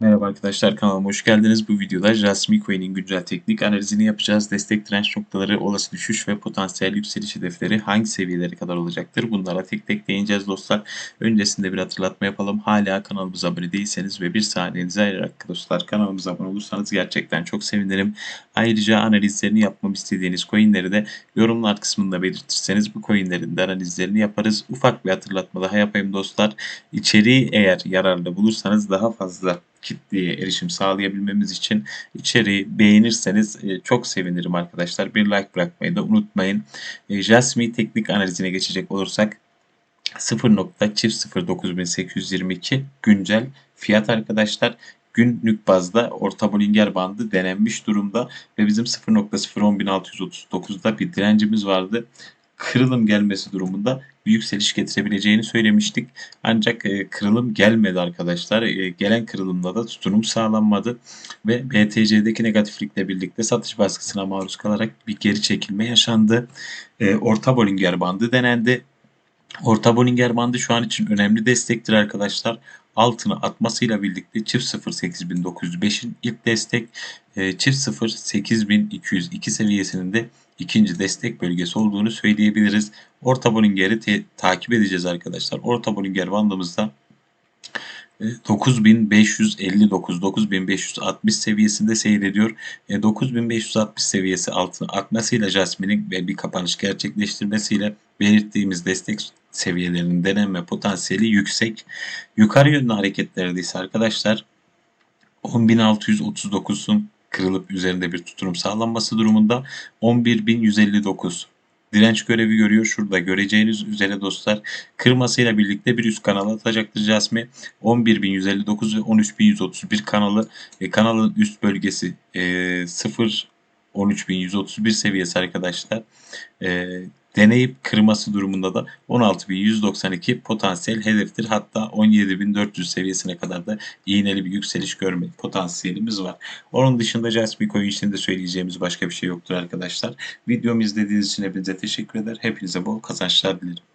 Merhaba arkadaşlar kanalıma hoş geldiniz. Bu videoda Jasmine Coin'in güncel teknik analizini yapacağız. Destek direnç noktaları, olası düşüş ve potansiyel yükseliş hedefleri hangi seviyelere kadar olacaktır? Bunlara tek tek değineceğiz dostlar. Öncesinde bir hatırlatma yapalım. Hala kanalımıza abone değilseniz ve bir saniyenizi ayırarak dostlar kanalımıza abone olursanız gerçekten çok sevinirim. Ayrıca analizlerini yapmamı istediğiniz coinleri de yorumlar kısmında belirtirseniz bu coinlerin de analizlerini yaparız. Ufak bir hatırlatma daha yapayım dostlar. İçeriği eğer yararlı bulursanız daha fazla kitleye erişim sağlayabilmemiz için içeriği beğenirseniz e, çok sevinirim arkadaşlar. Bir like bırakmayı da unutmayın. E, Jasmine teknik analizine geçecek olursak 0.09822 güncel fiyat arkadaşlar günlük bazda orta Bollinger bandı denenmiş durumda ve bizim 0.011639'da bir direncimiz vardı. Kırılım gelmesi durumunda bir yükseliş getirebileceğini söylemiştik. Ancak e, kırılım gelmedi arkadaşlar. E, gelen kırılımda da tutunum sağlanmadı ve BTC'deki negatiflikle birlikte satış baskısına maruz kalarak bir geri çekilme yaşandı. E, orta Bollinger bandı denendi. Orta Bollinger bandı şu an için önemli destektir arkadaşlar. Altını atmasıyla birlikte çift 0 8905'in ilk destek, çift 0 8202 seviyesinin de ikinci destek bölgesi olduğunu söyleyebiliriz. Orta Bollinger'i takip edeceğiz arkadaşlar. Orta Bollinger bandımızda 9559 9560 seviyesinde seyrediyor. 9560 e, seviyesi altına akmasıyla Jasmine'in bir kapanış gerçekleştirmesiyle belirttiğimiz destek seviyelerinin denenme potansiyeli yüksek. Yukarı yönlü hareketlerde ise arkadaşlar 10.639'un kırılıp üzerinde bir tuturum sağlanması durumunda 11.159 direnç görevi görüyor. Şurada göreceğiniz üzere dostlar kırmasıyla birlikte bir üst kanala atacaktır Jasmine. 11.159 ve 13.131 kanalı e, kanalın üst bölgesi e, 0 13.131 seviyesi arkadaşlar. E, deneyip kırması durumunda da 16.192 potansiyel hedeftir. Hatta 17.400 seviyesine kadar da iğneli bir yükseliş görme potansiyelimiz var. Onun dışında Jasper Coin için de söyleyeceğimiz başka bir şey yoktur arkadaşlar. Videomu izlediğiniz için hepinize teşekkür eder. Hepinize bol kazançlar dilerim.